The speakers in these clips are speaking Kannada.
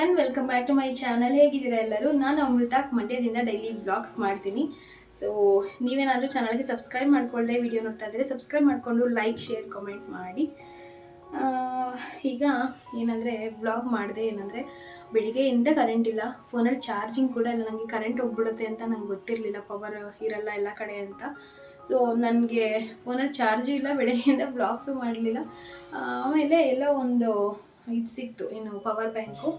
Everyone welcome back to my channel ಹೇಗಿದ್ದೀರಾ ಎಲ್ಲರೂ? ನಾನು ಅಮೃತ. ಮಂಡ್ಯದಿಂದ ಡೈಲಿ ಬ್ಲಾಗ್ಸ್ ಮಾಡ್ತೀನಿ. ಸೊ ನೀವೇನಾದರೂ ಚಾನಲ್ಗೆ ಸಬ್ಸ್ಕ್ರೈಬ್ ಮಾಡ್ಕೊಳ್ಳದೆ ವಿಡಿಯೋ ನೋಡ್ತಾ ಇದ್ದರೆ ಸಬ್ಸ್ಕ್ರೈಬ್ ಮಾಡಿಕೊಂಡು ಲೈಕ್ ಶೇರ್ ಕಮೆಂಟ್ ಮಾಡಿ. ಈಗ ಏನಂದರೆ ಬ್ಲಾಗ್ ಮಾಡಿದೆ ಏನಂದರೆ ಬೆಳಿಗ್ಗೆಯಿಂದ ಕರೆಂಟ್ ಇಲ್ಲ. ಫೋನಲ್ಲಿ ಚಾರ್ಜಿಂಗ್ ಕೂಡ ಇಲ್ಲ. ನನಗೆ ಕರೆಂಟ್ ಹೋಗ್ಬಿಡುತ್ತೆ ಅಂತ ನಂಗೆ ಗೊತ್ತಿರಲಿಲ್ಲ. ಪವರ್ ಇರಲ್ಲ ಎಲ್ಲ ಕಡೆ ಅಂತ. ಸೊ ನನಗೆ ಫೋನಲ್ಲಿ ಚಾರ್ಜು ಇಲ್ಲ. ಬೆಳಗ್ಗೆಯಿಂದ ಬ್ಲಾಗ್ಸು ಮಾಡಲಿಲ್ಲ. ಆಮೇಲೆ ಎಲ್ಲೋ ಒಂದು ಇದು ಸಿಕ್ತು. ಏನು ಪವರ್ ಬ್ಯಾಂಕು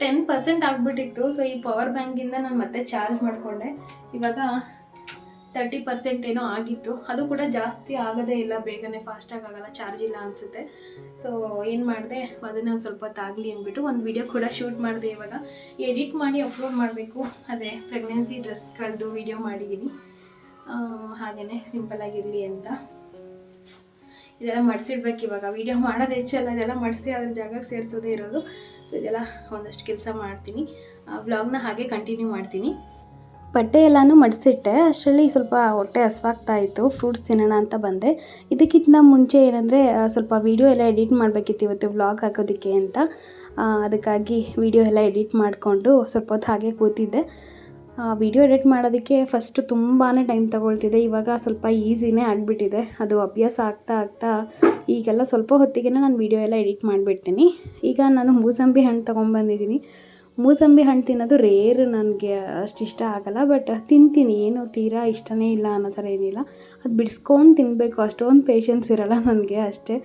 ಟೆನ್ ಪರ್ಸೆಂಟ್ ಆಗಿಬಿಟ್ಟಿತ್ತು. ಸೊ ಈ ಪವರ್ ಬ್ಯಾಂಕಿಂದ ನಾನು ಮತ್ತೆ ಚಾರ್ಜ್ ಮಾಡಿಕೊಂಡೆ. ಇವಾಗ ತರ್ಟಿ ಪರ್ಸೆಂಟ್ ಏನೋ ಆಗಿತ್ತು. ಅದು ಕೂಡ ಜಾಸ್ತಿ ಆಗೋದೇ ಇಲ್ಲ. ಬೇಗನೆ ಫಾಸ್ಟಾಗಿ ಆಗಲ್ಲ. ಚಾರ್ಜ್ ಇಲ್ಲ ಅನಿಸುತ್ತೆ. ಸೊ ಏನು ಮಾಡಿದೆ? ಅದನ್ನು ಒಂದು ಸ್ವಲ್ಪ ತಾಗಲಿ ಅಂದ್ಬಿಟ್ಟು ಒಂದು ವಿಡಿಯೋ ಕೂಡ ಶೂಟ್ ಮಾಡಿದೆ ಇವಾಗ. ಎಡಿಟ್ ಮಾಡಿ ಅಪ್ಲೋಡ್ ಮಾಡಬೇಕು. ಅದೇ ಪ್ರೆಗ್ನೆನ್ಸಿ ಡ್ರೆಸ್ಗಳದ್ದು ವಿಡಿಯೋ ಮಾಡಿದ್ದೀನಿ ಹಾಗೆಯೇ ಸಿಂಪಲಾಗಿರಲಿ ಅಂತ. ಇದೆಲ್ಲ ಮಡಿಸಿಡ್ಬೇಕು ಇವಾಗ. ವೀಡಿಯೋ ಮಾಡೋದು ಹೆಚ್ಚಲ್ಲ ಇದೆಲ್ಲ ಮಡಿಸಿ ಅದ್ರ ಜಾಗಕ್ಕೆ ಸೇರಿಸೋದೇ ಇರೋದು. ಸೊ ಇದೆಲ್ಲ ಒಂದಷ್ಟು ಕೆಲಸ ಮಾಡ್ತೀನಿ. ವ್ಲಾಗ್ನ ಹಾಗೆ ಕಂಟಿನ್ಯೂ ಮಾಡ್ತೀನಿ. ಬಟ್ಟೆ ಎಲ್ಲನೂ ಮಡಿಸಿಟ್ಟೆ. ಅಷ್ಟರಲ್ಲಿ ಸ್ವಲ್ಪ ಹೊಟ್ಟೆ ಹಸ್ವಾಗ್ತಾ ಇತ್ತು. ಫ್ರೂಟ್ಸ್ ತಿನ್ನೋಣ ಅಂತ ಬಂದೆ. ಇದಕ್ಕಿಂತ ಮುಂಚೆ ಏನಂದರೆ ಸ್ವಲ್ಪ ವೀಡಿಯೋ ಎಲ್ಲ ಎಡಿಟ್ ಮಾಡಬೇಕಿತ್ತು ಇವತ್ತು ವ್ಲಾಗ್ ಹಾಕೋದಕ್ಕೆ ಅಂತ. ಅದಕ್ಕಾಗಿ ವಿಡಿಯೋ ಎಲ್ಲ ಎಡಿಟ್ ಮಾಡಿಕೊಂಡು ಸ್ವಲ್ಪ ಹೊತ್ತು ಹಾಗೆ ಕೂತಿದ್ದೆ. ವಿಡಿಯೋ ಎಡಿಟ್ ಮಾಡೋದಕ್ಕೆ ಫಸ್ಟ್ ತುಂಬಾ ಟೈಮ್ ತಗೊಳ್ತಿದೆ. ಇವಾಗ ಸ್ವಲ್ಪ ಈಸಿನೇ ಆಗಿಬಿಟ್ಟಿದೆ. ಅದು ಅಭ್ಯಾಸ ಆಗ್ತಾ ಆಗ್ತಾ ಈಗೆಲ್ಲ ಸ್ವಲ್ಪ ಹೊತ್ತಿಗೆ ನಾನು ವಿಡಿಯೋ ಎಲ್ಲ ಎಡಿಟ್ ಮಾಡಿಬಿಡ್ತೀನಿ. ಈಗ ನಾನು ಮೂಸಂಬಿ ಹಣ್ಣು ತೊಗೊಂಬಂದಿದ್ದೀನಿ ಮೂಸಂಬಿ ಹಣ್ಣು ತಿನ್ನೋದು ರೇರ್ ನನಗೆ ಅಷ್ಟು ಇಷ್ಟ ಆಗಲ್ಲ ಬಟ್ ತಿಂತೀನಿ. ಏನು ತೀರಾ ಇಷ್ಟನೇ ಇಲ್ಲ ಅನ್ನೋ ಥರ ಏನಿಲ್ಲ. ಅದು ಬಿಡಿಸ್ಕೊಂಡು ತಿನ್ನಬೇಕು ಅಷ್ಟೊಂದು ಪೇಷನ್ಸ್ ಇರಲ್ಲ ನನಗೆ ಅಷ್ಟೇ.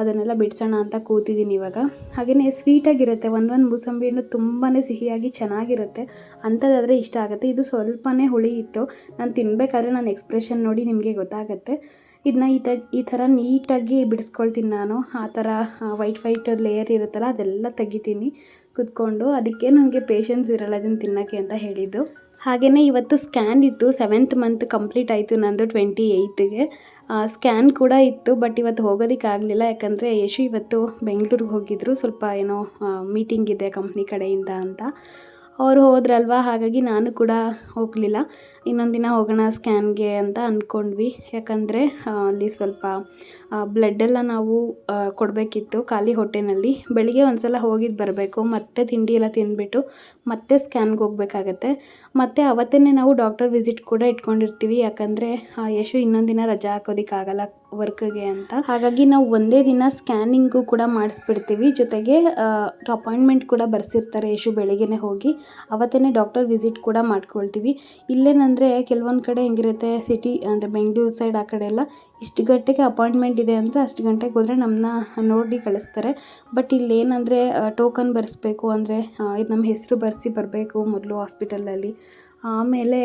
ಅದನ್ನೆಲ್ಲ ಬಿಡಿಸೋಣ ಅಂತ ಕೂತಿದ್ದೀನಿ ಇವಾಗ. ಹಾಗೆಯೇ ಸ್ವೀಟಾಗಿರುತ್ತೆ ಒಂದು ಒಂದು ಮೂಸಂಬಿ ಹಣ್ಣು ತುಂಬಾ ಸಿಹಿಯಾಗಿ ಚೆನ್ನಾಗಿರುತ್ತೆ. ಅಂಥದ್ದಾದರೆ ಇಷ್ಟ ಆಗುತ್ತೆ. ಇದು ಸ್ವಲ್ಪನೇ ಹುಳಿ ಇತ್ತು. ನಾನು ತಿನ್ನಬೇಕಾದ್ರೆ ನನ್ನ ಎಕ್ಸ್ಪ್ರೆಷನ್ ನೋಡಿ ನಿಮಗೆ ಗೊತ್ತಾಗುತ್ತೆ. ಇದನ್ನ ಈ ತ, ಈ ಥರ ನೀಟಾಗಿ ಬಿಡಿಸ್ಕೊಳ್ತೀನಿ ನಾನು. ಆ ಥರ ವೈಟ್ ವೈಟ್ ಲೇಯರ್ ಇರುತ್ತಲ್ಲ, ಅದೆಲ್ಲ ತೆಗಿತೀನಿ. ಕುತ್ಕೊಂಡು ಅದಕ್ಕೆ ನನಗೆ ಪೇಷನ್ಸ್ ಇರಲ್ಲ ಅದನ್ನು ತಿನ್ನೋಕ್ಕೆ ಅಂತ ಹೇಳಿದ್ದು. ಹಾಗೆಯೇ ಇವತ್ತು ಸ್ಕ್ಯಾನ್ ಇತ್ತು. ಸೆವೆಂತ್ ಮಂತ್ ಕಂಪ್ಲೀಟ್ ಆಯಿತು ನಂದು ಟ್ವೆಂಟಿ ಏಯ್ತಿಗೆ ಸ್ಕ್ಯಾನ್ ಕೂಡ ಇತ್ತು ಬಟ್ ಇವತ್ತು ಹೋಗೋದಕ್ಕೆ ಆಗಲಿಲ್ಲ. ಯಾಕಂದರೆ ಯಶು ಇವತ್ತು ಬೆಂಗಳೂರಿಗೆ ಹೋಗಿದ್ರು. ಸ್ವಲ್ಪ ಏನೋ ಮೀಟಿಂಗ್ ಇದೆ ಕಂಪ್ನಿ ಕಡೆಯಿಂದ ಅಂತ. ಅವರು ಹೋದ್ರಲ್ವ? ಹಾಗಾಗಿ ನಾನು ಕೂಡ ಹೋಗಲಿಲ್ಲ. ಇನ್ನೊಂದು ದಿನ ಹೋಗೋಣ ಸ್ಕ್ಯಾನ್ಗೆ ಅಂತ ಅಂದ್ಕೊಂಡ್ವಿ ಯಾಕಂದರೆ ಅಲ್ಲಿ ಸ್ವಲ್ಪ ಬ್ಲಡ್ಡೆಲ್ಲ ನಾವು ಕೊಡಬೇಕಿತ್ತು ಖಾಲಿ ಹೊಟ್ಟೆನಲ್ಲಿ. ಬೆಳಿಗ್ಗೆ ಒಂದು ಸಲ ಹೋಗಿದ್ದು ಬರಬೇಕು, ಮತ್ತೆ ತಿಂಡಿ ಎಲ್ಲ ತಿನ್ಬಿಟ್ಟು ಮತ್ತೆ ಸ್ಕ್ಯಾನ್ಗೆ ಹೋಗಬೇಕಾಗತ್ತೆ. ಮತ್ತು ಅವತ್ತೇ ನಾವು ಡಾಕ್ಟರ್ ವಿಸಿಟ್ ಕೂಡ ಇಟ್ಕೊಂಡಿರ್ತೀವಿ, ಯಾಕಂದರೆ ಯಶು ಇನ್ನೊಂದು ದಿನ ರಜಾ ಹಾಕೋದಕ್ಕಾಗಲ್ಲ ವರ್ಕ್ಗೆ ಅಂತ. ಹಾಗಾಗಿ ನಾವು ಒಂದೇ ದಿನ ಸ್ಕ್ಯಾನಿಂಗು ಕೂಡ ಮಾಡಿಸ್ಬಿಡ್ತೀವಿ. ಜೊತೆಗೆ ಅಪಾಯಿಂಟ್ಮೆಂಟ್ ಕೂಡ ಬರ್ಸಿರ್ತಾರೆ ಯಶು ಬೆಳಿಗ್ಗೆ ಹೋಗಿ. ಅವತ್ತೇ ಡಾಕ್ಟರ್ ವಿಸಿಟ್ ಕೂಡ ಮಾಡ್ಕೊಳ್ತೀವಿ. ಇಲ್ಲೇನಂದರೆ, ಕೆಲವೊಂದು ಕಡೆ ಹೆಂಗಿರುತ್ತೆ ಸಿಟಿ ಅಂದರೆ ಬೆಂಗಳೂರು ಸೈಡ್ ಆ ಕಡೆ ಎಲ್ಲ ಇಷ್ಟು ಗಂಟೆಗೆ ಅಪಾಯಿಂಟ್ಮೆಂಟ್ ಇದೆ ಅಂದರೆ ಅಷ್ಟು ಗಂಟೆಗೆ ಹೋದರೆ ನಮ್ಮನ್ನ ನೋಡಿ ಕಳಿಸ್ತಾರೆ. ಬಟ್ ಇಲ್ಲಿ ಏನಂದರೆ ಟೋಕನ್ ಬರೆಸ್ಬೇಕು ಅಂದರೆ ಇದು ನಮ್ಮ ಹೆಸರು ಬರೆಸಿ ಬರಬೇಕು ಮೊದಲು ಹಾಸ್ಪಿಟಲಲ್ಲಿ ಆಮೇಲೆ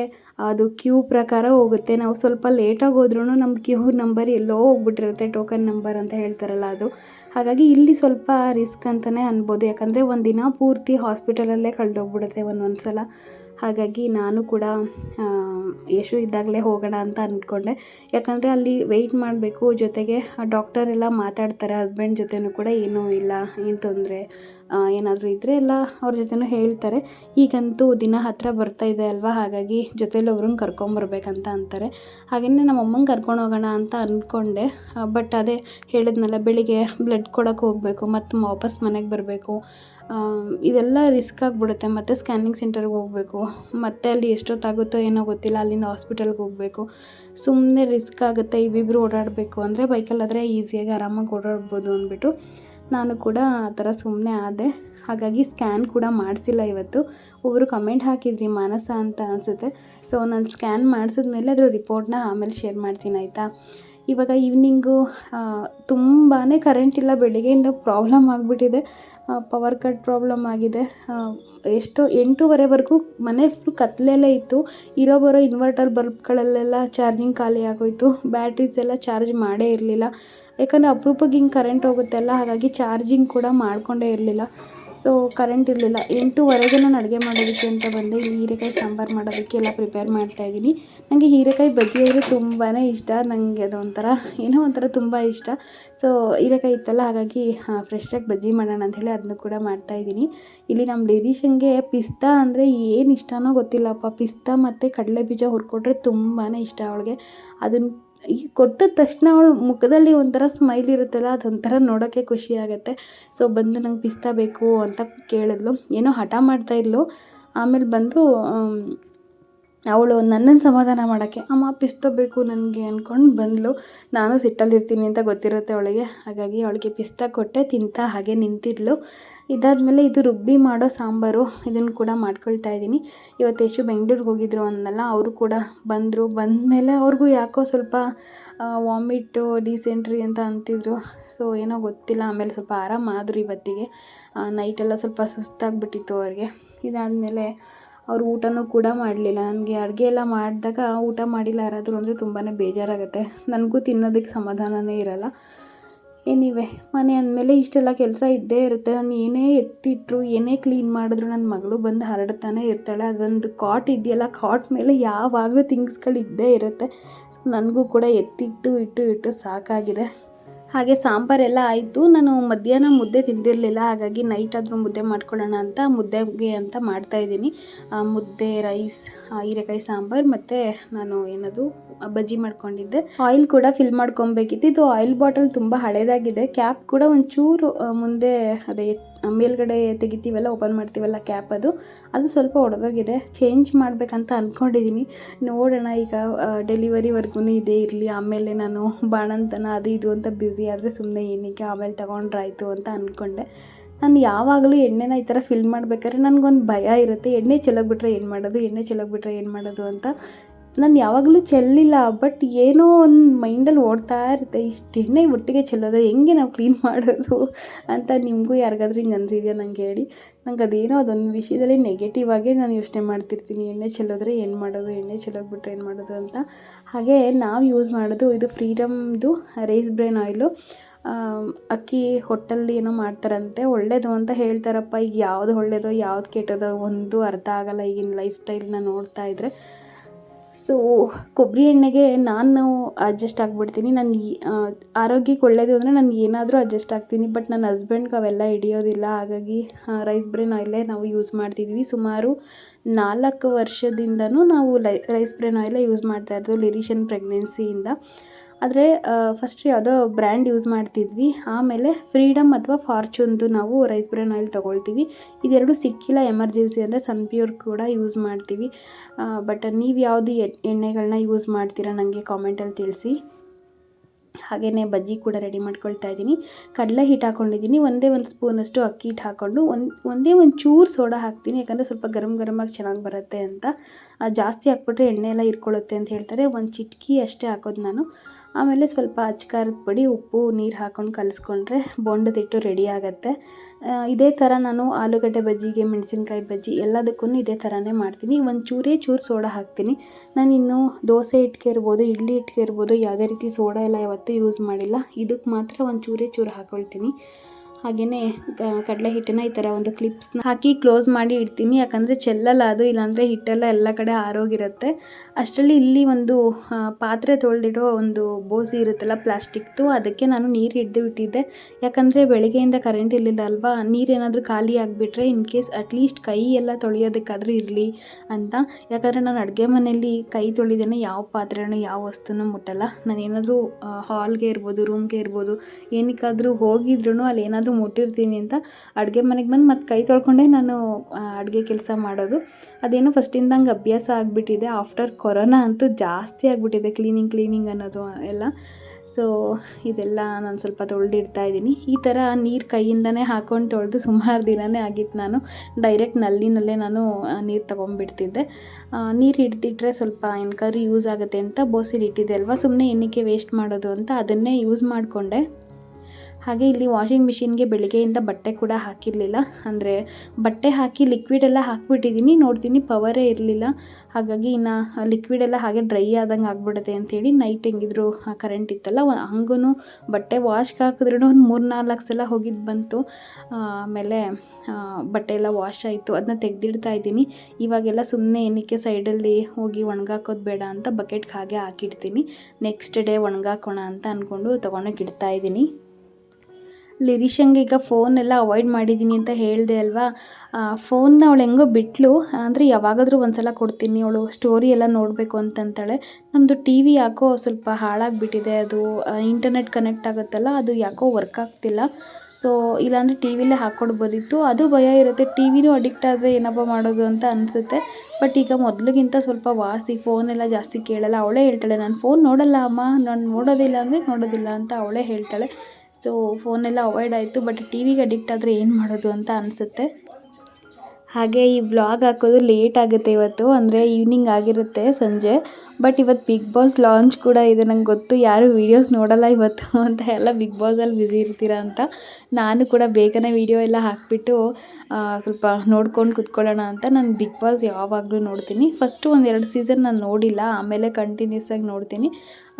ಅದು ಕ್ಯೂ ಪ್ರಕಾರ ಹೋಗುತ್ತೆ. ನಾವು ಸ್ವಲ್ಪ ಲೇಟಾಗಿ ಹೋದ್ರೂ ನಮ್ಮ ಕ್ಯೂ ನಂಬರ್ ಎಲ್ಲೋ ಹೋಗ್ಬಿಟ್ಟಿರುತ್ತೆ ಟೋಕನ್ ನಂಬರ್ ಅಂತ ಹೇಳ್ತಾರಲ್ಲ ಅದು. ಹಾಗಾಗಿ ಇಲ್ಲಿ ಸ್ವಲ್ಪ ರಿಸ್ಕ್ ಅಂತಲೇ ಅನ್ಬೋದು. ಯಾಕಂದರೆ ಒಂದು ದಿನ ಪೂರ್ತಿ ಹಾಸ್ಪಿಟಲಲ್ಲೇ ಕಳೆದೋಗ್ಬಿಡುತ್ತೆ ಒಂದೊಂದು ಸಲ ಹಾಗಾಗಿ ನಾನು ಕೂಡ ಯಶು ಇದ್ದಾಗಲೇ ಹೋಗೋಣ ಅಂತ ಅಂದ್ಕೊಂಡೆ. ಯಾಕಂದರೆ ಅಲ್ಲಿ ವೆಯ್ಟ್ ಮಾಡಬೇಕು, ಜೊತೆಗೆ ಡಾಕ್ಟರ್ ಎಲ್ಲ ಮಾತಾಡ್ತಾರೆ ಹಸ್ಬೆಂಡ್ ಜೊತೆನೂ ಕೂಡ ಏನೂ ಇಲ್ಲ, ಏನು ತೊಂದರೆ. ಏನಾದರೂ ಇದ್ದರೆ ಎಲ್ಲ ಅವ್ರ ಜೊತೆನೂ ಹೇಳ್ತಾರೆ. ಈಗಂತೂ ದಿನ ಹತ್ತಿರ ಬರ್ತಾ ಇದೆ ಅಲ್ವಾ? ಹಾಗಾಗಿ ಜೊತೇಲಿ ಒಬ್ರನ್ನ ಕರ್ಕೊಂಬರ್ಬೇಕಂತ ಅಂತಾರೆ. ಹಾಗೆಯೇ ನಮ್ಮ ಅಮ್ಮಂಗೆ ಕರ್ಕೊಂಡು ಹೋಗೋಣ ಅಂತ ಅಂದ್ಕೊಂಡೆ ಬಟ್ ಅದೇ ಹೇಳಿದ್ನಲ್ಲ, ಬೆಳಿಗ್ಗೆ ಬ್ಲಡ್ ಕೊಡೋಕೆ ಹೋಗಬೇಕು, ಮತ್ತು ವಾಪಸ್ ಮನೆಗೆ ಬರಬೇಕು. ಇದೆಲ್ಲ ರಿಸ್ಕ್ ಆಗಿಬಿಡುತ್ತೆ. ಮತ್ತು ಸ್ಕ್ಯಾನಿಂಗ್ ಸೆಂಟರ್ಗೆ ಹೋಗಬೇಕು. ಮತ್ತು ಅಲ್ಲಿ ಎಷ್ಟೊತ್ತಾಗುತ್ತೋ ಏನೋ ಗೊತ್ತಿಲ್ಲ, ಅಲ್ಲಿಂದ ಹಾಸ್ಪಿಟಲ್ಗೆ ಹೋಗಬೇಕು. ಸುಮ್ಮನೆ ರಿಸ್ಕ್ ಆಗುತ್ತೆ. ಇವಿಬ್ರು ಓಡಾಡಬೇಕು. ಅಂದರೆ ಬೈಕಲ್ಲಾದರೆ ಈಸಿಯಾಗಿ ಆರಾಮಾಗಿ ಓಡಾಡ್ಬೋದು ಅಂದ್ಬಿಟ್ಟು. ನಾನು ಕೂಡ ಆ ಥರ ಸುಮ್ಮನೆ ಆದೆ. ಹಾಗಾಗಿ ಸ್ಕ್ಯಾನ್ ಕೂಡ ಮಾಡಿಸಿಲ್ಲ ಇವತ್ತು. ಒಬ್ಬರು ಕಮೆಂಟ್ ಹಾಕಿದ್ರಿ, ಮಾನಸ ಅಂತ ಅನಿಸುತ್ತೆ. ಸೊ, ನಾನು ಸ್ಕ್ಯಾನ್ ಮಾಡಿಸಿದ್ಮೇಲೆ ಅದರ ರಿಪೋರ್ಟ್ನ ಆಮೇಲೆ ಶೇರ್ ಮಾಡ್ತೀನಿ, ಆಯಿತಾ? ಇವಾಗ ಈವ್ನಿಂಗು ತುಂಬಾ ಕರೆಂಟ್ ಇಲ್ಲ. ಬೆಳಿಗ್ಗೆಯಿಂದ ಪ್ರಾಬ್ಲಮ್ ಆಗಿಬಿಟ್ಟಿದೆ. ಪವರ್ ಕಟ್ ಪ್ರಾಬ್ಲಮ್ ಆಗಿದೆ. ಎಷ್ಟು, ಎಂಟೂವರೆವರೆಗೂ ಮನೆ ಫುಲ್ ಕತ್ಲೆಲ್ಲೇ ಇತ್ತು. ಇರೋ ಬರೋ ಇನ್ವರ್ಟರ್ ಬಲ್ಬ್ಗಳಲ್ಲೆಲ್ಲ ಚಾರ್ಜಿಂಗ್ ಖಾಲಿ ಆಗೋಯಿತು. ಬ್ಯಾಟ್ರೀಸ್ ಎಲ್ಲ ಚಾರ್ಜ್ ಮಾಡೇ ಇರಲಿಲ್ಲ. ಯಾಕಂದರೆ ಅಪ್ರೂಪಕ್ಕೆ ಹಿಂಗೆ ಕರೆಂಟ್ ಹೋಗುತ್ತಲ್ಲ, ಹಾಗಾಗಿ ಚಾರ್ಜಿಂಗ್ ಕೂಡ ಮಾಡಿಕೊಂಡೇ ಇರಲಿಲ್ಲ. ಸೊ ಕರೆಂಟ್ ಇರಲಿಲ್ಲ. ಎಂಟೂವರೆಗೆ ನಾನು ಅಡುಗೆ ಮಾಡೋದಕ್ಕೆ ಅಂತ ಬಂದೆ. ಹೀರೆಕಾಯಿ ಸಾಂಬಾರು ಮಾಡೋದಕ್ಕೆ ಎಲ್ಲ ಪ್ರಿಪೇರ್ ಮಾಡ್ತಾಯಿದ್ದೀನಿ ನನಗೆ ಹೀರೆಕಾಯಿ ಬಜ್ಜಿ ಅಂದರೆ ತುಂಬಾ ಇಷ್ಟ. ನನಗೆ ಅದು ಒಂಥರ, ಏನೋ ಒಂಥರ ತುಂಬ ಇಷ್ಟ. ಸೊ ಹೀರೆಕಾಯಿ ಇತ್ತಲ್ಲ, ಹಾಗಾಗಿ ಫ್ರೆಶ್ಶಾಗಿ ಬಜ್ಜಿ ಮಾಡೋಣ ಅಂಥೇಳಿ ಅದನ್ನು ಕೂಡ ಮಾಡ್ತಾಯಿದ್ದೀನಿ ಇಲ್ಲಿ ನಮ್ಮ ಡಿರಿಷನ್ಗೆ ಪಿಸ್ತಾ ಅಂದರೆ ಏನು ಇಷ್ಟನೋ ಗೊತ್ತಿಲ್ಲಪ್ಪ ಪಿಸ್ತಾ ಮತ್ತು ಕಡಲೆ ಬೀಜ ಹುರ್ಕೊಟ್ರೆ ತುಂಬಾ ಇಷ್ಟ ಅವಳಿಗೆ. ಅದನ್ನು ಈ ಕೊಟ್ಟ ತಕ್ಷಣ ಅವಳ ಮುಖದಲ್ಲಿ ಒಂಥರ ಸ್ಮೈಲ್ ಇರುತ್ತಲ್ಲ, ಅದೊಂಥರ ನೋಡೋಕ್ಕೆ ಖುಷಿ ಆಗುತ್ತೆ. ಸೊ ಬಂದು ನಂಗೆ ಪಿಸ್ತಾ ಬೇಕು ಅಂತ ಕೇಳಿದ್ಲು. ಏನೋ ಹಠ ಮಾಡ್ತಾ ಇದ್ಲು. ಆಮೇಲೆ ಬಂದು ಅವಳು ನನ್ನನ್ನು ಸಮಾಧಾನ ಮಾಡೋಕ್ಕೆ, ಅಮ್ಮ, ಪಿಸ್ತಾ ಬೇಕು ನನಗೆ ಅಂದ್ಕೊಂಡು ಬಂದಳು ನಾನು ಸಿಟ್ಟಲ್ಲಿರ್ತೀನಿ ಅಂತ ಗೊತ್ತಿರುತ್ತೆ ಅವಳಿಗೆ. ಹಾಗಾಗಿ ಅವಳಿಗೆ ಪಿಸ್ತಾ ಕೊಟ್ಟೆ, ತಿಂತಾ ಹಾಗೆ ನಿಂತಿದ್ಲು. ಇದಾದಮೇಲೆ ಇದು ರುಬ್ಬಿ ಮಾಡೋ ಸಾಂಬಾರು ಇದನ್ನು ಕೂಡ ಮಾಡ್ಕೊಳ್ತಾ ಇದ್ದೀನಿ. ಇವತ್ತು ಯಶು ಬೆಂಗ್ಳೂರಿಗೆ ಹೋಗಿದ್ರು ಅಂದಲ್ಲ ಅವರು ಕೂಡ ಬಂದರು. ಬಂದಮೇಲೆ ಅವ್ರಿಗೂ ಯಾಕೋ ಸ್ವಲ್ಪ ವಾಮಿಟು, ಡಿಸೆಂಟ್ರಿ ಅಂತ ಅಂತಿದ್ರು. ಸೊ, ಏನೋ ಗೊತ್ತಿಲ್ಲ, ಆಮೇಲೆ ಸ್ವಲ್ಪ ಆರಾಮಾದರು ಇವತ್ತಿಗೆ. ನೈಟೆಲ್ಲ ಸ್ವಲ್ಪ ಸುಸ್ತಾಗಿಬಿಟ್ಟಿತ್ತು ಅವ್ರಿಗೆ. ಇದಾದಮೇಲೆ ಅವರು ಊಟನೂ ಕೂಡ ಮಾಡಲಿಲ್ಲ. ನನಗೆ ಅಡುಗೆ ಎಲ್ಲ ಮಾಡಿದಾಗ ಊಟ ಮಾಡಿಲ್ಲ ಯಾರಾದರೂ ಅಂದರೆ ತುಂಬಾ ಬೇಜಾರಾಗುತ್ತೆ. ನನಗೂ ತಿನ್ನೋದಕ್ಕೆ ಸಮಾಧಾನವೇ ಇರಲ್ಲ. ಎನಿವೆ ಮನೆ ಅಂದಮೇಲೆ ಇಷ್ಟೆಲ್ಲ ಕೆಲಸ ಇದ್ದೇ ಇರುತ್ತೆ. ನಾನು ಏನೇ ಎತ್ತಿಟ್ಟರು ಏನೇ ಕ್ಲೀನ್ ಮಾಡಿದ್ರು ನನ್ನ ಮಗಳು ಬಂದು ಹರಡ್ತಾನೆ ಇರ್ತಾಳೆ. ಅದೊಂದು ಕಾಟ್ ಇದೆಯಲ್ಲ ಕಾಟ್ ಮೇಲೆ ಯಾವಾಗಲೂ ಥಿಂಗ್ಸ್ಗಳು ಇದ್ದೇ ಇರುತ್ತೆ. ಸೊ ನನಗೂ ಕೂಡ ಎತ್ತಿಟ್ಟು, ಇಟ್ಟು ಇಟ್ಟು ಸಾಕಾಗಿದೆ. ಹಾಗೆ ಸಾಂಬಾರೆಲ್ಲ ಆಯಿತು. ನಾನು ಮಧ್ಯಾಹ್ನ ಮುದ್ದೆ ತಿಂದಿರಲಿಲ್ಲ. ಹಾಗಾಗಿ ನೈಟ್ ಆದರೂ ಮುದ್ದೆ ಮಾಡ್ಕೊಳ್ಳೋಣ ಅಂತ ಮುದ್ದೆಗೆ ಅಂತ ಮಾಡ್ತಾಯಿದ್ದೀನಿ ಮುದ್ದೆ ರೈಸ್ ಹೀರೆಕಾಯಿ ಸಾಂಬಾರು ಮತ್ತು ನಾನು ಏನದು, ಬಜ್ಜಿ ಮಾಡ್ಕೊಂಡಿದ್ದೆ. ಆಯಿಲ್ ಕೂಡ ಫಿಲ್ ಮಾಡ್ಕೊಬೇಕಿತ್ತು. ಇದು ಆಯಿಲ್ ಬಾಟಲ್ ತುಂಬ ಹಳೇದಾಗಿದೆ. ಕ್ಯಾಪ್ ಕೂಡ ಒಂಚೂರು ಮುಂದೆ ಅದೇ ಮೇಲ್ಗಡೆ ತೆಗಿತೀವಲ್ಲ ಓಪನ್ ಮಾಡ್ತೀವಲ್ಲ ಕ್ಯಾಪ್ ಅದು ಅದು ಸ್ವಲ್ಪ ಒಡೆದೋಗಿದೆ. ಚೇಂಜ್ ಮಾಡಬೇಕಂತ ಅಂದ್ಕೊಂಡಿದ್ದೀನಿ ನೋಡೋಣ, ಈಗ ಡೆಲಿವರಿವರೆಗೂ ಇದೇ ಇರಲಿ. ಆಮೇಲೆ ನಾನು ಬಾಣಂತನ ಅದು ಇದು ಅಂತ ಬ್ಯುಸಿ ಆದರೆ ಸುಮ್ಮನೆ ಏನಕ್ಕೆ ಆಮೇಲೆ ತೊಗೊಂಡ್ರಾಯ್ತು ಅಂತ ಅಂದ್ಕೊಂಡೆ ನಾನು ಯಾವಾಗಲೂ ಎಣ್ಣೆನ ಈ ಥರ ಫಿಲ್ ಮಾಡ್ಬೇಕಾದ್ರೆ ನನಗೊಂದು ಭಯ ಇರುತ್ತೆ. ಎಣ್ಣೆ ಚೆಲ್ಲೋಗ್ಬಿಟ್ರೆ ಏನು ಮಾಡೋದು? ಎಣ್ಣೆ ಚೆಲ್ಲೋಗ್ಬಿಟ್ರೆ ಏನು ಮಾಡೋದು ಅಂತ ನಾನು ಯಾವಾಗಲೂ ಚೆಲ್ಲಿಲ್ಲ ಬಟ್ ಏನೋ ಒಂದು ಮೈಂಡಲ್ಲಿ ಓಡ್ತಾ ಇರುತ್ತೆ. ಇಷ್ಟು ಎಣ್ಣೆ ಒಟ್ಟಿಗೆ ಚೆಲ್ಲೋದು ಹೆಂಗೆ ನಾವು ಕ್ಲೀನ್ ಮಾಡೋದು ಅಂತ ನಿಮಗೂ ಯಾರಿಗಾದ್ರೂ ಹಿಂಗೆ ಅನಿಸಿದ್ಯಾ ನಂಗೆ ಹೇಳಿ. ನಂಗೆ ಅದೇನೋ ಅದೊಂದು ವಿಷಯದಲ್ಲಿ ನೆಗೆಟಿವ್ ಆಗಿ ನಾನು ಯೋಚನೆ ಮಾಡ್ತಿರ್ತೀನಿ. ಎಣ್ಣೆ ಚೆಲ್ಲೋದ್ರೆ ಏನು ಮಾಡೋದು? ಎಣ್ಣೆ ಚೆಲ್ಲೋಗ್ಬಿಟ್ರೆ ಏನು ಮಾಡೋದು ಅಂತ. ಹಾಗೆ ನಾವು ಯೂಸ್ ಮಾಡೋದು ಇದು ಫ್ರೀಡಮ್ದು ರೈಸ್ ಬ್ರೇನ್ ಆಯಿಲು ಅಕ್ಕಿ ಹೊಟ್ಟಲ್ಲಿ ಏನೋ ಮಾಡ್ತಾರಂತೆ, ಒಳ್ಳೇದು ಅಂತ ಹೇಳ್ತಾರಪ್ಪ. ಈಗ ಯಾವುದು ಒಳ್ಳೇದೋ ಯಾವ್ದು ಕೆಟ್ಟದೋ ಒಂದು ಅರ್ಥ ಆಗಲ್ಲ ಈಗಿನ ಲೈಫ್ ಸ್ಟೈಲ್ನ ನೋಡ್ತಾ ಇದ್ದರೆ ಸೊ ಕೊಬ್ಬರಿ ಎಣ್ಣೆಗೆ ನಾನು ಅಡ್ಜಸ್ಟ್ ಆಗಿಬಿಡ್ತೀನಿ. ನಾನು ಆರೋಗ್ಯಕ್ಕೆ ಒಳ್ಳೇದು ಅಂದರೆ ನಾನು ಏನಾದರೂ ಅಡ್ಜಸ್ಟ್ ಆಗ್ತೀನಿ. ಬಟ್ ನನ್ನ ಹಸ್ಬೆಂಡ್ಗೆ ಅವೆಲ್ಲ ಹಿಡಿಯೋದಿಲ್ಲ. ಹಾಗಾಗಿ ರೈಸ್ ಬ್ರೇನ್ ಆಯಿಲೇ ನಾವು ಯೂಸ್ ಮಾಡ್ತಿದ್ವಿ. ಸುಮಾರು ನಾಲ್ಕು ವರ್ಷದಿಂದನೂ ನಾವು ಲೈ ರೈಸ್ ಬ್ರೇನ್ ಆಯಿಲೇ ಯೂಸ್ ಮಾಡ್ತಾ ಇದ್ವಿ ಲಿರಿಷನ್ ಪ್ರೆಗ್ನೆನ್ಸಿಯಿಂದ ಆದರೆ ಫಸ್ಟ್ ಯಾವುದೋ ಬ್ರ್ಯಾಂಡ್ ಯೂಸ್ ಮಾಡ್ತಿದ್ವಿ. ಆಮೇಲೆ ಫ್ರೀಡಮ್ ಅಥವಾ ಫಾರ್ಚೂನ್ದು ನಾವು ರೈಸ್ ಬ್ರ್ಯಾನ್ ಆಯಿಲ್ ತೊಗೊಳ್ತೀವಿ. ಇದೆರಡು ಸಿಕ್ಕಿಲ್ಲ ಎಮರ್ಜೆನ್ಸಿ ಅಂದರೆ ಸನ್ಪ್ಯೂರ್ ಕೂಡ ಯೂಸ್ ಮಾಡ್ತೀವಿ. ಬಟ್ ನೀವು ಯಾವುದು ಎಣ್ಣೆಗಳನ್ನ ಯೂಸ್ ಮಾಡ್ತೀರಾ ನನಗೆ ಕಾಮೆಂಟಲ್ಲಿ ತಿಳಿಸಿ. ಹಾಗೆಯೇ ಬಜ್ಜಿ ಕೂಡ ರೆಡಿ ಮಾಡ್ಕೊಳ್ತಾ ಇದ್ದೀನಿ. ಕಡಲೆ ಹಿಟ್ಟು ಹಾಕ್ಕೊಂಡಿದ್ದೀನಿ ಒಂದೇ ಒಂದು ಸ್ಪೂನಷ್ಟು ಅಕ್ಕಿ ಹಿಟ್ಟು ಹಾಕ್ಕೊಂಡು ಒಂದು, ಒಂದೇ ಒಂದು ಚೂರು ಸೋಡಾ ಹಾಕ್ತೀನಿ. ಯಾಕಂದರೆ ಸ್ವಲ್ಪ ಗರಮ್ ಗರಮಾಗಿ ಚೆನ್ನಾಗಿ ಬರುತ್ತೆ ಅಂತ. ಜಾಸ್ತಿ ಹಾಕ್ಬಿಟ್ರೆ ಎಣ್ಣೆ ಎಲ್ಲ ಇರ್ಕೊಳ್ಳುತ್ತೆ ಅಂತ ಹೇಳ್ತಾರೆ. ಒಂದು ಚಿಟಕಿ ಅಷ್ಟೇ ಹಾಕೋದು ನಾನು. ಆಮೇಲೆ ಸ್ವಲ್ಪ ಅಚ್ಕಾರದ ಪುಡಿ, ಉಪ್ಪು, ನೀರು ಹಾಕ್ಕೊಂಡು ಕಲಿಸ್ಕೊಂಡ್ರೆ ಬೊಂಡದಿಟ್ಟು ರೆಡಿ ಆಗುತ್ತೆ. ಇದೇ ಥರ ನಾನು ಆಲೂಗಡ್ಡೆ ಬಜ್ಜಿಗೆ, ಮೆಣಸಿನ್ಕಾಯಿ ಬಜ್ಜಿ ಎಲ್ಲದಕ್ಕೂ ಇದೇ ಥರನೇ ಮಾಡ್ತೀನಿ. ಒಂದು ಚೂರೇ ಚೂರು ಸೋಡಾ ಹಾಕ್ತೀನಿ. ನಾನು ಇನ್ನು ದೋಸೆ ಹಿಟ್ಟಿಗೆ ಇರ್ಬೋದು ಇಡ್ಲಿ ಇಟ್ಕೆ ಇರ್ಬೋದು ಯಾವುದೇ ರೀತಿ ಸೋಡಾ ಎಲ್ಲ ಯಾವತ್ತೂ ಯೂಸ್ ಮಾಡಿಲ್ಲ. ಇದಕ್ಕೆ ಮಾತ್ರ ಒಂದು ಚೂರೇ ಚೂರು ಹಾಕ್ಕೊಳ್ತೀನಿ ಹಾಗೆಯೇ ಕಡಲೆ ಹಿಟ್ಟನ್ನ ಈ ಥರ ಒಂದು ಕ್ಲಿಪ್ಸ್ನ ಹಾಕಿ ಕ್ಲೋಸ್ ಮಾಡಿ ಇಡ್ತೀನಿ. ಯಾಕಂದರೆ ಚೆಲ್ಲಲ್ಲ ಅದು, ಇಲ್ಲಾಂದರೆ ಹಿಟ್ಟೆಲ್ಲ ಎಲ್ಲ ಕಡೆ ಆರೋಗಿರುತ್ತೆ. ಅಷ್ಟರಲ್ಲಿ ಇಲ್ಲಿ ಒಂದು ಪಾತ್ರೆ ತೊಳೆದಿಡೋ ಒಂದು ಬೋಸಿ ಇರುತ್ತಲ್ಲ ಪ್ಲಾಸ್ಟಿಕ್ದು, ಅದಕ್ಕೆ ನಾನು ನೀರು ಹಿಡ್ದು ಬಿಟ್ಟಿದ್ದೆ ಯಾಕಂದರೆ ಬೆಳಗ್ಗೆಯಿಂದ ಕರೆಂಟ್ ಇರಲಿಲ್ಲ ಅಲ್ವಾ ನೀರೇನಾದರೂ ಖಾಲಿ ಆಗಿಬಿಟ್ರೆ ಇನ್ ಕೇಸ್ ಅಟ್ಲೀಸ್ಟ್ ಕೈ ಎಲ್ಲ ತೊಳೆಯೋದಕ್ಕಾದರೂ ಇರಲಿ ಅಂತ. ಯಾಕಂದರೆ ನಾನು ಅಡುಗೆ ಮನೆಯಲ್ಲಿ ಕೈ ತೊಳಿದೇನೆ ಯಾವ ಪಾತ್ರೆನೂ ಯಾವ ವಸ್ತುನೂ ಮುಟ್ಟಲ್ಲ. ನಾನು ಏನಾದರೂ ಹಾಲ್ಗೆ ಇರ್ಬೋದು ರೂಮ್ಗೆ ಇರ್ಬೋದು, ಏನಕ್ಕಾದರೂ ಹೋಗಿದ್ರು ಅಲ್ಲಿ ಏನಾದರೂ ಮುಟ್ಟಿರ್ತೀನಿ ಅಂತ ಅಡುಗೆ ಮನೆಗೆ ಬಂದು ಮತ್ತು ಕೈ ತೊಳ್ಕೊಂಡೆ ನಾನು ಅಡುಗೆ ಕೆಲಸ ಮಾಡೋದು. ಅದೇನೋ ಫಸ್ಟಿಂದ ಹಂಗೆ ಅಭ್ಯಾಸ ಆಗಿಬಿಟ್ಟಿದೆ. ಆಫ್ಟರ್ ಕೊರೋನಾ ಅಂತೂ ಜಾಸ್ತಿ ಆಗಿಬಿಟ್ಟಿದೆ ಕ್ಲೀನಿಂಗ್ ಕ್ಲೀನಿಂಗ್ ಅನ್ನೋದು ಎಲ್ಲ. ಸೊ ಇದೆಲ್ಲ ನಾನು ಸ್ವಲ್ಪ ತೊಳೆದಿಡ್ತಾ ಇದ್ದೀನಿ. ಈ ಥರ ನೀರು ಕೈಯಿಂದನೇ ಹಾಕ್ಕೊಂಡು ತೊಳೆದು ಸುಮಾರು ದಿನವೇ ಆಗಿತ್ತು ನಾನು. ಡೈರೆಕ್ಟ್ ನಲ್ಲಿನಲ್ಲೇ ನಾನು ನೀರು ತೊಗೊಂಡ್ಬಿಡ್ತಿದ್ದೆ. ನೀರು ಹಿಡ್ದಿಟ್ರೆ ಸ್ವಲ್ಪ ಏನಕ್ಕಾದ್ರೂ ಯೂಸ್ ಆಗುತ್ತೆ ಅಂತ ಬೋಸಿಲಿ ಇಟ್ಟಿದ್ದೆ ಅಲ್ವಾ? ಸುಮ್ಮನೆ ಎಣ್ಣಿಕೆ ವೇಸ್ಟ್ ಮಾಡೋದು ಅಂತ ಅದನ್ನೇ ಯೂಸ್ ಮಾಡಿಕೊಂಡೆ. ಹಾಗೆ ಇಲ್ಲಿ ವಾಷಿಂಗ್ ಮಿಷಿನ್ಗೆ ಬೆಳಗ್ಗೆಯಿಂದ ಬಟ್ಟೆ ಕೂಡ ಹಾಕಿರಲಿಲ್ಲ. ಅಂದರೆ ಬಟ್ಟೆ ಹಾಕಿ ಲಿಕ್ವಿಡ್ ಎಲ್ಲ ಹಾಕಿಬಿಟ್ಟಿದ್ದೀನಿ ನೋಡ್ತೀನಿ ಪವರೇ ಇರಲಿಲ್ಲ. ಹಾಗಾಗಿ ಇನ್ನು ಲಿಕ್ವಿಡ್ ಎಲ್ಲ ಹಾಗೆ ಡ್ರೈ ಆದಂಗೆ ಆಗ್ಬಿಡುತ್ತೆ ಅಂಥೇಳಿ ನೈಟ್ ಹೆಂಗಿದ್ರು ಕರೆಂಟ್ ಇತ್ತಲ್ಲ ಹಂಗೂ ಬಟ್ಟೆ ವಾಶ್ಗೆ ಹಾಕಿದ್ರೂ ಒಂದು ಮೂರು ನಾಲ್ಕು ಸಲ ಹೋಗಿದ್ದು ಬಂತು. ಆಮೇಲೆ ಬಟ್ಟೆ ಎಲ್ಲ ವಾಶ್ ಆಯಿತು. ಅದನ್ನ ತೆಗೆದಿಡ್ತಾ ಇದ್ದೀನಿ. ಇವಾಗೆಲ್ಲ ಸುಮ್ಮನೆ ಏನಕ್ಕೆ ಸೈಡಲ್ಲಿ ಹೋಗಿ ಒಣಗಾಕೋದು ಬೇಡ ಅಂತ ಬಕೆಟ್ಗೆ ಹಾಗೆ ಹಾಕಿಡ್ತೀನಿ. ನೆಕ್ಸ್ಟ್ ಡೇ ಒಣಗಾಕೋಣ ಅಂತ ಅಂದ್ಕೊಂಡು ತೊಗೊಂಡೋಗಿ ಇಡ್ತಾ ಇದ್ದೀನಿ. ಲಿರಿಷಂಗೆ ಈಗ ಫೋನ್ ಎಲ್ಲ ಅವಾಯ್ಡ್ ಮಾಡಿದ್ದೀನಿ ಅಂತ ಹೇಳಿದೆ ಅಲ್ವಾ? ಫೋನ್ನ ಅವಳು ಹೆಂಗೋ ಬಿಟ್ಲು. ಅಂದರೆ ಯಾವಾಗಾದರೂ ಒಂದ್ಸಲ ಕೊಡ್ತೀನಿ. ಅವಳು ಸ್ಟೋರಿ ಎಲ್ಲ ನೋಡಬೇಕು ಅಂತಂತಾಳೆ. ನಮ್ಮದು ಟಿ ವಿ ಯಾಕೋ ಸ್ವಲ್ಪ ಹಾಳಾಗಿಬಿಟ್ಟಿದೆ. ಅದು ಇಂಟರ್ನೆಟ್ ಕನೆಕ್ಟ್ ಆಗುತ್ತಲ್ಲ, ಅದು ಯಾಕೋ ವರ್ಕ್ ಆಗ್ತಿಲ್ಲ. ಸೊ ಇಲ್ಲಾಂದರೆ ಟಿ ವಿಲೇ ಹಾಕ್ಕೊಡ್ಬೋದಿತ್ತು ಅದು ಭಯ ಇರುತ್ತೆ. ಟಿ ವಿನೂ ಅಡಿಕ್ಟ್ ಆದರೆ ಏನಪ್ಪ ಮಾಡೋದು ಅಂತ ಅನಿಸುತ್ತೆ. ಬಟ್ ಈಗ ಮೊದಲಿಗಿಂತ ಸ್ವಲ್ಪ ವಾಸಿ ಫೋನೆಲ್ಲ ಜಾಸ್ತಿ ಕೇಳಲ್ಲ. ಅವಳೇ ಹೇಳ್ತಾಳೆ, ನಾನು ಫೋನ್ ನೋಡಲ್ಲ ಅಮ್ಮ. ನಾನು ನೋಡೋದಿಲ್ಲ ಅಂದರೆ ನೋಡೋದಿಲ್ಲ ಅಂತ ಅವಳೇ ಹೇಳ್ತಾಳೆ. ಸೊ ಫೋನೆಲ್ಲ ಅವಾಯ್ಡ್ ಆಯಿತು ಬಟ್ ಟಿ ವಿಗೆ ಅಡಿಕ್ಟ್ ಆದರೆ ಏನು ಮಾಡೋದು ಅಂತ ಅನಿಸುತ್ತೆ. ಹಾಗೆ ಈ ವ್ಲಾಗ್ ಹಾಕೋದು ಲೇಟ್ ಆಗುತ್ತೆ ಇವತ್ತು, ಅಂದರೆ ಈವ್ನಿಂಗ್ ಆಗಿರುತ್ತೆ ಸಂಜೆ. ಬಟ್ ಇವತ್ತು ಬಿಗ್ ಬಾಸ್ ಲಾಂಚ್ ಕೂಡ ಇದೆ, ನಂಗೆ ಗೊತ್ತು. ಯಾರು ವೀಡಿಯೋಸ್ ನೋಡಲ್ಲ ಇವತ್ತು ಅಂತ ಎಲ್ಲ ಬಿಗ್ ಬಾಸಲ್ಲಿ ಬ್ಯುಸಿ ಇರ್ತೀರ ಅಂತ. ನಾನು ಕೂಡ ಬೇಗನೆ ವೀಡಿಯೋ ಎಲ್ಲ ಹಾಕಿಬಿಟ್ಟು ಸ್ವಲ್ಪ ನೋಡ್ಕೊಂಡು ಕುತ್ಕೊಳ್ಳೋಣ ಅಂತ. ನಾನು ಬಿಗ್ ಬಾಸ್ ಯಾವಾಗಲೂ ನೋಡ್ತೀನಿ. ಫಸ್ಟು ಒಂದು ಎರಡು ಸೀಸನ್ ನಾನು ನೋಡಿಲ್ಲ, ಆಮೇಲೆ ಕಂಟಿನ್ಯೂಸ್ ಆಗಿ ನೋಡ್ತೀನಿ.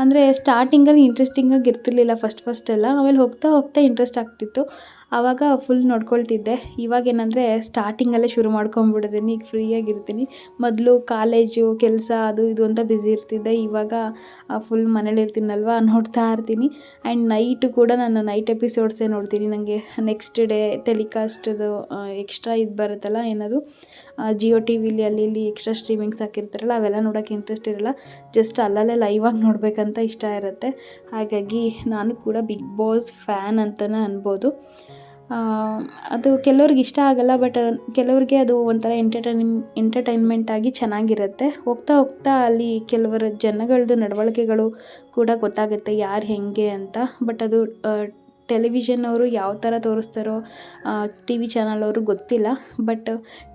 ಅಂದರೆ ಸ್ಟಾರ್ಟಿಂಗಲ್ಲಿ ಇಂಟ್ರೆಸ್ಟಿಂಗಾಗಿ ಇರ್ತಿರ್ಲಿಲ್ಲ ಫಸ್ಟ್ ಫಸ್ಟ್ ಎಲ್ಲ. ಆಮೇಲೆ ಹೋಗ್ತಾ ಹೋಗ್ತಾ ಇಂಟ್ರೆಸ್ಟ್ ಆಗ್ತಿತ್ತು. ಆವಾಗ ಫುಲ್ ನೋಡ್ಕೊಳ್ತಿದ್ದೆ. ಇವಾಗ ಏನಂದರೆ ಸ್ಟಾರ್ಟಿಂಗಲ್ಲೇ ಶುರು ಮಾಡ್ಕೊಂಬಿಟ್ಟಿದ್ದೀನಿ ಈಗ ಫ್ರೀಯಾಗಿರ್ತೀನಿ ಮೊದಲು ಕಾಲೇಜು ಕೆಲಸ, ಅದು ಇದು ಅಂತ ಬ್ಯುಸಿ ಇರ್ತಿದ್ದೆ. ಇವಾಗ ಫುಲ್ ಮನೇಲಿ ಇರ್ತೀನಲ್ವ ನೋಡ್ತಾ ಇರ್ತೀನಿ. ಆ್ಯಂಡ್ ನೈಟು ಕೂಡ ನಾನು ನೈಟ್ ಎಪಿಸೋಡ್ಸೇ ನೋಡ್ತೀನಿ. ನನಗೆ ನೆಕ್ಸ್ಟ್ ಡೇ ಟೆಲಿಕಾಸ್ಟದು ಎಕ್ಸ್ಟ್ರಾ ಇದು ಬರುತ್ತಲ್ಲ ಏನದು? ಜಿಯೋ ಟಿ ವಿಲಿ ಅಲ್ಲಿ ಇಲ್ಲಿ ಎಕ್ಸ್ಟ್ರಾ ಸ್ಟ್ರೀಮಿಂಗ್ಸ್ ಹಾಕಿರ್ತಾರಲ್ಲ, ಅವೆಲ್ಲ ನೋಡೋಕ್ಕೆ ಇಂಟ್ರೆಸ್ಟ್ ಇರಲ್ಲ. ಜಸ್ಟ್ ಅಲ್ಲಲ್ಲೇ ಲೈವಾಗಿ ನೋಡಬೇಕಂತ ಇಷ್ಟ ಇರುತ್ತೆ. ಹಾಗಾಗಿ ನಾನು ಕೂಡ ಬಿಗ್ ಬಾಸ್ ಫ್ಯಾನ್ ಅಂತಲೇ ಅನ್ಬೋದು. ಅದು ಕೆಲವ್ರಿಗೆ ಇಷ್ಟ ಆಗಲ್ಲ ಬಟ್ ಕೆಲವ್ರಿಗೆ ಅದು ಒಂಥರ ಎಂಟರ್ಟೈನ್ ಎಂಟರ್ಟೈನ್ಮೆಂಟ್ ಆಗಿ ಚೆನ್ನಾಗಿರುತ್ತೆ. ಹೋಗ್ತಾ ಹೋಗ್ತಾ ಅಲ್ಲಿ ಕೆಲವರ ಜನಗಳದ್ದು ನಡವಳಿಕೆಗಳು ಕೂಡ ಗೊತ್ತಾಗುತ್ತೆ ಯಾರು ಹೇಗೆ ಅಂತ. ಬಟ್ ಅದು ಟೆಲಿವಿಷನ್ ಅವರು ಯಾವ ಥರ ತೋರಿಸ್ತಾರೋ ಟಿ ವಿ ಚಾನಲ್ ಅವರು ಗೊತ್ತಿಲ್ಲ, ಬಟ್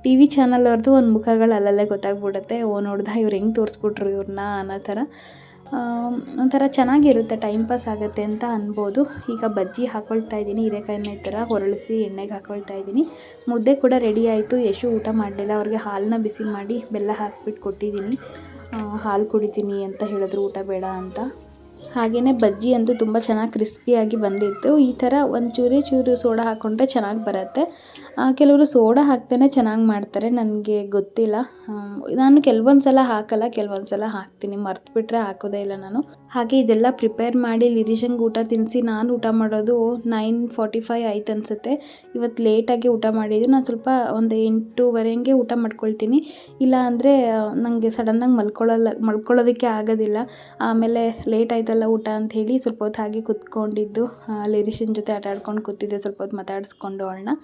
ಟಿ ವಿ ಚಾನಲ್ ಅವ್ರದ್ದು ಒಂದು ಮುಖಗಳು ಅಲ್ಲಲ್ಲೇ ಗೊತ್ತಾಗ್ಬಿಡುತ್ತೆ. ಓ, ನೋಡ್ದ, ಇವ್ರು ಹೆಂಗೆ ತೋರಿಸ್ಬಿಟ್ರು ಇವ್ರನ್ನ ಅನ್ನೋ ಥರ. ಒಂಥರ ಚೆನ್ನಾಗಿರುತ್ತೆ ಟೈಮ್ ಪಾಸ್ ಆಗುತ್ತೆ ಅಂತ ಅನ್ಬೋದು. ಈಗ ಬಜ್ಜಿ ಹಾಕ್ಕೊಳ್ತಾ ಇದ್ದೀನಿ, ಹೀರೆಕಾಯಿನ ಈ ಥರ ಹೊರಳಿಸಿ ಎಣ್ಣೆಗೆ ಹಾಕ್ಕೊಳ್ತಾ ಇದ್ದೀನಿ. ಮುದ್ದೆ ಕೂಡ ರೆಡಿ ಆಯಿತು, ಯಶು ಊಟ ಮಾಡಲಿಲ್ಲ, ಅವ್ರಿಗೆ ಹಾಲನ್ನ ಬಿಸಿ ಮಾಡಿ ಬೆಲ್ಲ ಹಾಕ್ಬಿಟ್ಟು ಕೊಟ್ಟಿದ್ದೀನಿ. ಹಾಲು ಕುಡಿತೀನಿ ಅಂತ ಹೇಳಿದ್ರು, ಊಟ ಬೇಡ ಅಂತ. ಹಾಗೆಯೇ ಬಜ್ಜಿ ಅಂತೂ ತುಂಬ ಚೆನ್ನಾಗಿ ಕ್ರಿಸ್ಪಿಯಾಗಿ ಬಂದಿತ್ತು. ಈ ಥರ ಒಂದು ಚೂರಿ ಚೂರು ಸೋಡಾ ಹಾಕ್ಕೊಂಡ್ರೆ ಚೆನ್ನಾಗಿ ಬರುತ್ತೆ. ಕೆಲವರು ಸೋಡಾ ಹಾಕ್ತಾನೆ ಚೆನ್ನಾಗಿ ಮಾಡ್ತಾರೆ, ನನಗೆ ಗೊತ್ತಿಲ್ಲ. ನಾನು ಕೆಲವೊಂದು ಸಲ ಹಾಕಲ್ಲ ಕೆಲವೊಂದು ಸಲ ಹಾಕ್ತೀನಿ ಮರ್ತು ಬಿಟ್ಟರೆ ಹಾಕೋದೇ ಇಲ್ಲ ನಾನು. ಹಾಗೆ ಇದೆಲ್ಲ ಪ್ರಿಪೇರ್ ಮಾಡಿ ಲಿರಿಶಂಗೆ ಊಟ ತಿನ್ನಿಸಿ ನಾನು ಊಟ ಮಾಡೋದು ನೈನ್ ಫಾರ್ಟಿ ಫೈವ್ ಆಯ್ತು ಅನಿಸುತ್ತೆ. ಇವತ್ತು ಲೇಟಾಗಿ ಊಟ ಮಾಡಿದ್ದು, ನಾನು ಸ್ವಲ್ಪ ಒಂದು ಎಂಟೂವರೆಗೆ ಊಟ ಮಾಡ್ಕೊಳ್ತೀನಿ. ಇಲ್ಲ ಅಂದರೆ ನನಗೆ ಸಡನ್ನಾಗಿ ಮಲ್ಕೊಳ್ಳಲ್ಲ, ಮಲ್ಕೊಳ್ಳೋದಕ್ಕೆ ಆಗೋದಿಲ್ಲ. ಆಮೇಲೆ ಲೇಟ್ ಆಯ್ತಲ್ಲ ಊಟ ಅಂತ ಹೇಳಿ ಸ್ವಲ್ಪ ಹೊತ್ತು ಹಾಗೆ ಕೂತ್ಕೊಂಡಿದ್ದು ಲಿರಿಷನ್ ಜೊತೆ ಆಟ ಆಡ್ಕೊಂಡು ಕೂತಿದ್ದೆ, ಸ್ವಲ್ಪ ಹೊತ್ತು ಮಾತಾಡಿಸ್ಕೊಂಡು ಅವಳನ್ನ.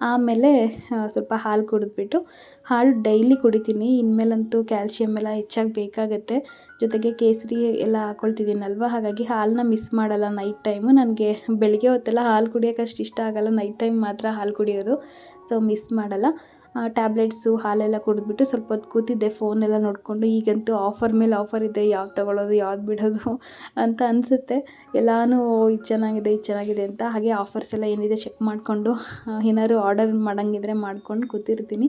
ಆಮೇಲೆ ಸ್ವಲ್ಪ ಹಾಲು ಕುಡಿದ್ಬಿಟ್ಟು, ಹಾಲು ಡೈಲಿ ಕುಡಿತೀನಿ. ಇನ್ಮೇಲಂತೂ ಕ್ಯಾಲ್ಶಿಯಮ್ ಎಲ್ಲ ಹೆಚ್ಚಾಗಿ ಬೇಕಾಗತ್ತೆ. ಜೊತೆಗೆ ಕೇಸರಿ ಎಲ್ಲ ಹಾಕ್ಕೊಳ್ತಿದ್ದೀನಲ್ವ ಹಾಗಾಗಿ ಹಾಲನ್ನ ಮಿಸ್ ಮಾಡಲ್ಲ ನೈಟ್ ಟೈಮು. ನನಗೆ ಬೆಳಗ್ಗೆ ಹೊತ್ತೆಲ್ಲ ಹಾಲು ಕುಡಿಯೋಕ್ಕಷ್ಟು ಇಷ್ಟ ಆಗಲ್ಲ. ನೈಟ್ ಟೈಮ್ ಮಾತ್ರ ಹಾಲು ಕುಡಿಯೋದು. ಸೊ, ಮಿಸ್ ಮಾಡಲ್ಲ. ಟ್ಯಾಬ್ಲೆಟ್ಸು ಹಾಲೆಲ್ಲ ಕುಡಿದ್ಬಿಟ್ಟು ಸ್ವಲ್ಪ ಹೊತ್ತು ಕೂತಿದ್ದೆ ಫೋನೆಲ್ಲ ನೋಡಿಕೊಂಡು, ಈಗಂತೂ ಆಫರ್ ಮೇಲೆ ಆಫರ್ ಇದೆ, ಯಾವ್ದು ತೊಗೊಳ್ಳೋದು ಯಾವ್ದು ಬಿಡೋದು ಅಂತ ಅನಿಸುತ್ತೆ. ಎಲ್ಲಾನು ಇದು ಚೆನ್ನಾಗಿದೆ ಇದು ಚೆನ್ನಾಗಿದೆ ಅಂತ ಹಾಗೆ ಆಫರ್ಸ್ ಎಲ್ಲ ಏನಿದೆ ಚೆಕ್ ಮಾಡಿಕೊಂಡು ಏನಾದ್ರು ಆರ್ಡರ್ ಮಾಡೋಂಗಿದ್ರೆ ಮಾಡ್ಕೊಂಡು ಕೂತಿರ್ತೀನಿ.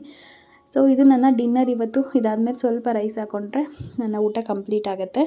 ಸೊ ಇದು ನನ್ನ ಡಿನ್ನರ್ ಇವತ್ತು. ಇದಾದಮೇಲೆ ಸ್ವಲ್ಪ ರೈಸ್ ಹಾಕ್ಕೊಂಡ್ರೆ ನನ್ನ ಊಟ ಕಂಪ್ಲೀಟ್ ಆಗುತ್ತೆ.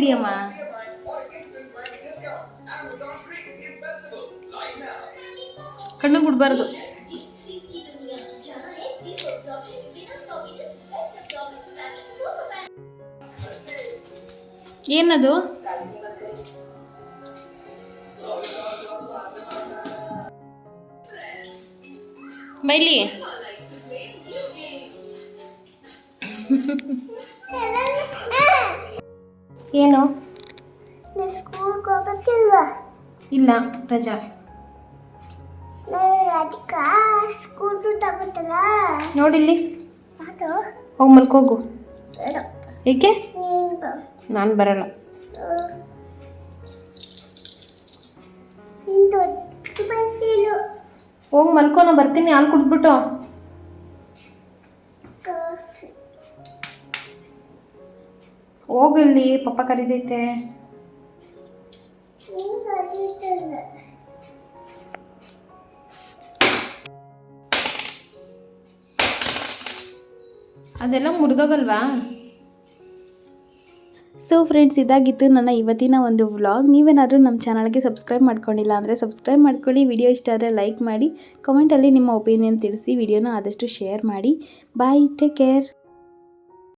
ಹಿಡಿಯಮ್ಮ ಕಣ್ಣು ಬಿಡ್ಬಾರ್ದು ಏನದು? ಬೈಲಿ ಏನು? ಸ್ಕೂಲ್ಗೆ ಹೋಗ್ಬೇಕಿಲ್ವಾ? ಇಲ್ಲ ರಜಾ. ನಾನು ರಾಧಿಕಾ ಸ್ಕೂಲ್ ತಗೋತಲ್ಲ ನೋಡಿಲ್ಲಿ. ಅದು? ಹೋಗಿ. ಮಲ್ಕೋಗು ಏಕೆ? ನಾನು ಬರಲ್ಲ. ಹೋಗಿ ಮಲ್ಕೋ ನಾ ಬರ್ತೀನಿ ಹಾಲು ಕುಡಿದ್ಬಿಟ್ಟು. ಹೋಗಲ್ಲಿ ಪಪ್ಪ ಕರೀತೈತೆ. ಅದೆಲ್ಲ ಮುರಿದೋಗಲ್ವಾ? ಸೊ ಫ್ರೆಂಡ್ಸ್ ಇದಾಗಿತ್ತು ನನ್ನ ಇವತ್ತಿನ ಒಂದು ವ್ಲಾಗ್ ನೀವೇನಾದರೂ ನಮ್ಮ ಚಾನಲ್ಗೆ ಸಬ್ಸ್ಕ್ರೈಬ್ ಮಾಡ್ಕೊಂಡಿಲ್ಲ ಅಂದರೆ ಸಬ್ಸ್ಕ್ರೈಬ್ ಮಾಡ್ಕೊಳ್ಳಿ. ವಿಡಿಯೋ ಇಷ್ಟ ಆದರೆ ಲೈಕ್ ಮಾಡಿ. ಕಮೆಂಟಲ್ಲಿ ನಿಮ್ಮ ಒಪಿನಿಯನ್ ತಿಳಿಸಿ. ವಿಡಿಯೋನ ಆದಷ್ಟು ಶೇರ್ ಮಾಡಿ. Bye take care